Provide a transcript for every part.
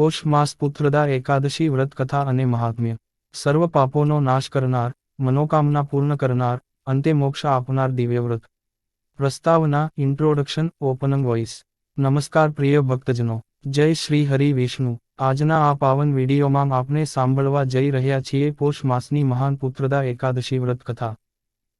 પોષ માસ પુત્રદા એકાદશી વ્રત કથા અને મહાત્મ્ય. સર્વ પાપોનો નાશ કરનાર, મનોકામના પૂર્ણ કરનાર, અંતે મોક્ષ આપનાર દિવ્ય વ્રત. પ્રસ્તાવના ઇન્ટ્રોડક્શન ઓપનંગ વોઇસ નમસ્કાર પ્રિય ભક્તજનો. જય શ્રી હરિ વિષ્ણુ. આજના આ પાવન વિડીયોમાં આપણે સાંભળવા જઈ રહ્યા છીએ પોષ માસની મહાન પુત્રદા એકાદશી વ્રત કથા.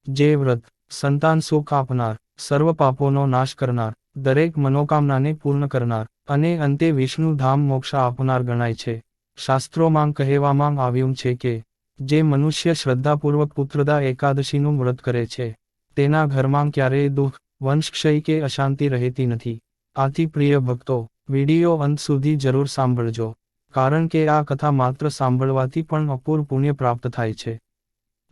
જે વ્રત, સંતાન સુખ આપનાર, સર્વ પાપોનો નાશ કરનાર, દરેક મનોકામનાને પૂર્ણ કરનાર અને અંતે વિષ્ણુ ધામ મોક્ષ આપનાર ગણાય છે. શાસ્ત્રોમાં કહેવામાં આવ્યું છે કે, જે મનુષ્ય શ્રદ્ધાપૂર્વક પુત્રદા એકાદશીનું વ્રત કરે છે, તેના ઘરમાં ક્યારેય દુઃખ, વંશક્ષય કે અશાંતિ રહેતી નથી. આથી પ્રિય ભક્તો, વીડિયો અંત સુધી જરૂર સાંભળજો, કારણ કે આ કથા માત્ર સાંભળવાથી પણ અપૂર પુણ્ય પ્રાપ્ત થાય છે.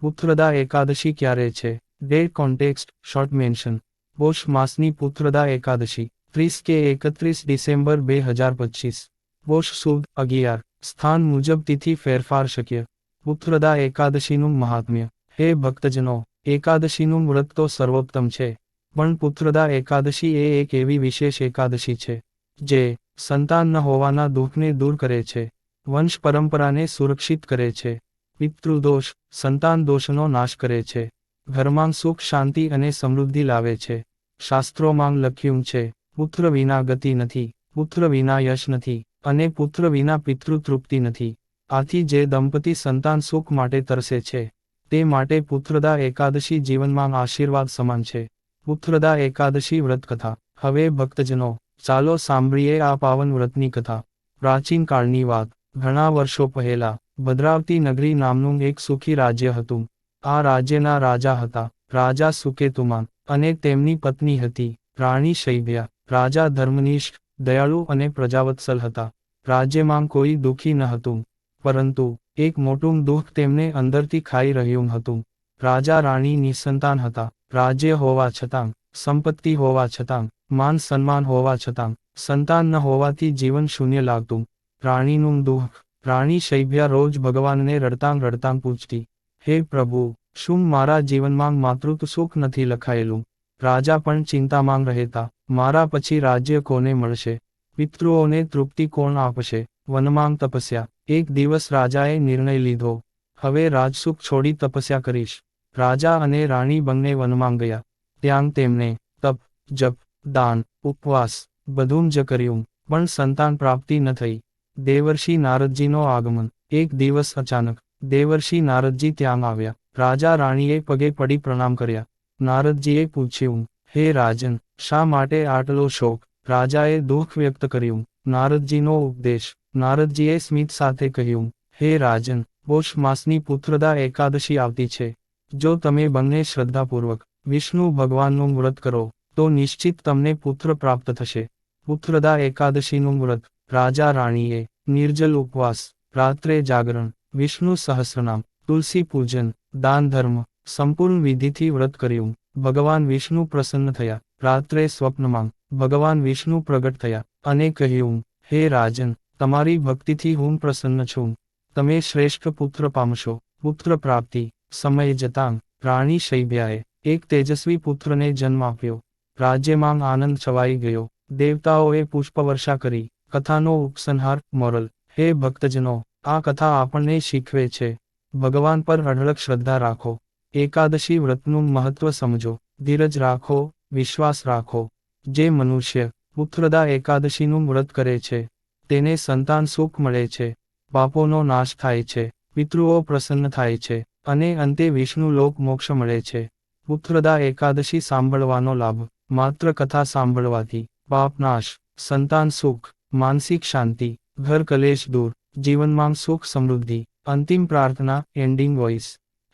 પુત્રદા એકાદશી ક્યારે છે? ડેટ કોન્ટેક્સ્ટ શોર્ટ મેન્શન પોષ માસની પુત્રદા એકાદશી. ત્રીસ કે એકત્રીસ ડિસેમ્બર બે હજાર પચીસ. પોષ સુદ અગિયાર. સ્થાન મુજબ તિથિ ફેરફાર શક્ય. પુત્રદા એકાદશીનું મહાત્મ્ય. હે ભક્તજનો, એકાદશીનું વ્રત તો સર્વોત્તમ છે. પણ પુત્રદા એકાદશી એ એક એવી વિશેષ એકાદશી છે, જે સંતાન ન હોવાના દુઃખને દૂર કરે છે, વંશ પરંપરાને સુરક્ષિત કરે છે, પિતૃદોષ, સંતાન દોષનો નાશ કરે છે, ઘરમાં સુખ, શાંતિ અને સમૃદ્ધિ લાવે છે. શાસ્ત્રોમાં લખ્યું છે પુત્ર વિના ગતિ નથી, પુત્ર વિના યશ નથી અને પુત્ર વિના પિતૃ તૃપ્તિ નથી. આથી જે દંપતી સંતાન સુખ માટે તરસે છે, તે માટે પુત્રદા એકાદશી જીવનમાં આશીર્વાદ સમાન છે. પુત્રદા એકાદશી વ્રત કથા હવે ભક્તજનો, ચાલો સાંભળીએ આ પાવન વ્રતની કથા. પ્રાચીન કાળની વાત. ઘણા વર્ષો પહેલા, ભદ્રાવતી નગરી નામનું એક સુખી રાજ્ય હતું. આ રાજ્યના રાજા હતા. રાજા સુકેતુમાન અને તેમની પત્ની હતી, રાણી શૈભ્યા. રાજા ધર્મનિષ્ઠ દયાળુ અને પ્રજાવત્સલ હતા. રાજ્યમાં કોઈ દુઃખી ન હતું. પરંતુ એક મોટું દુઃખ તેમને અંદરથી ખાઈ રહ્યું હતું. રાજા રાણી નિસંતાન હતા. રાજ્ય હોવા છતાં, સંપત્તિ હોવા છતાં, માન સન્માન હોવા છતાં, સંતાન ન હોવાથી જીવન શૂન્ય લાગતું. રાણીનું દુઃખ, રાણી શૈભ્યા રોજ ભગવાનને રડતાંગ રડતાંગ પૂછતી, હે પ્રભુ, શું મારા જીવનમાં માતૃત્વ સુખ નથી લખાયેલું રાજા પણ ચિંતામાં રહેતા. મારા પછી રાજ્ય કોને મળશે? પિતૃઓને તૃપ્તિ કોણ આપશે? વનમાંગ તપસ્યા. એક દિવસ રાજાએ નિર્ણય લીધો. હવે રાજસુખ છોડી તપસ્યા કરીશ. રાજા અને રાણી બંને વનમાં ગયા. ત્યાં તેમને તપ, જપ, દાન, ઉપવાસ, બધું જ કર્યું. પણ સંતાન પ્રાપ્તિ ન થઈ. દેવર્ષિ નારદજીનો આગમન. એક દિવસ અચાનક દેવર્ષિ નારદજી ત્યાં આવ્યા. રાજા રાણીએ પગે પડી પ્રણામ કર્યા. નારદજીએ પૂછ્યું હે રાજન, શા માટે આટલો શોક? રાજાએ દુઃખ વ્યક્ત કર્યું. નારદજીનો ઉપદેશ. નારદજીએ સ્મિત સાથે કહ્યું, હે રાજન પોષ માસની પુત્રદા એકાદશી આવતી છે. જો તમે બંને શ્રદ્ધાપૂર્વક વિષ્ણુ ભગવાનનું વ્રત કરો, તો નિશ્ચિત તમને પુત્ર પ્રાપ્ત થશે. પુત્રદા એકાદશીનું વ્રત. રાજા રાણીએ નિર્જલ ઉપવાસ, રાત્રે જાગરણ, વિષ્ણુ સહસ્રનામ, તુલસી પૂજન, દાન ધર્મ, સંપૂર્ણ વિધિથી વ્રત કર્યું. ભગવાન વિષ્ણુ પ્રસન્ન થયા. રાત્રે સ્વપ્નમાં ભગવાન વિષ્ણુ પ્રગટ થયા અને કહ્યું, હે રાજન, તમારી ભક્તિથી હું પ્રસન્ન છું. તમે શ્રેષ્ઠ પુત્ર પામશો. પુત્ર પ્રાપ્તિ, સમય જતાં રાણી શૈભ્યાએ એક તેજસ્વી પુત્રને જન્મ આપ્યો. રાજ્યમાં આનંદ છવાઈ ગયો. દેવતાઓએ પુષ્પવર્ષા કરી. કથાનો ઉપસંહાર, મોરલ, હે ભક્તજનો, આ કથા આપણને શીખવે છે. ભગવાન પર અઢળક શ્રદ્ધા રાખો. એકાદશી વ્રતનું મહત્વ સમજો. ધીરજ રાખો, વિશ્વાસ રાખો. જે મનુષ્ય પુત્રદા એકાદશીનું વ્રત કરે છે, તેને સંતાન સુખ મળે છે, પાપોનો નાશ થાય છે, પિતૃઓ પ્રસન્ન થાય છે, અને અંતે વિષ્ણુ લોક મોક્ષ મળે છે. પુત્રદા એકાદશી સાંભળવાનો લાભ, માત્ર કથા સાંભળવાથી, પાપ નાશ, સંતાન સુખ, માનસિક શાંતિ, ઘર કલેશ દૂર, જીવનમાં સુખ સમૃદ્ધિ, અંતિમ પ્રાર્થના એન્ડિંગ વોઇસ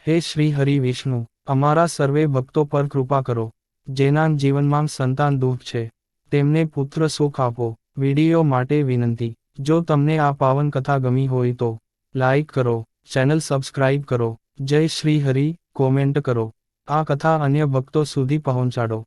હે શ્રી હરિ વિષ્ણુ, અમારા સર્વે ભક્તો પર કૃપા કરો, જેના જીવનમાં સંતાન દુઃખ છે, તેમને પુત્ર સુખ આપો, વીડિયો માટે વિનંતી. જો તમને આ પાવન કથા ગમી હોય તો, લાઈક કરો, ચેનલ સબસ્ક્રાઇબ કરો, જય શ્રી હરિ, કોમેન્ટ કરો. આ કથા અન્ય ભક્તો સુધી પહોંચાડો.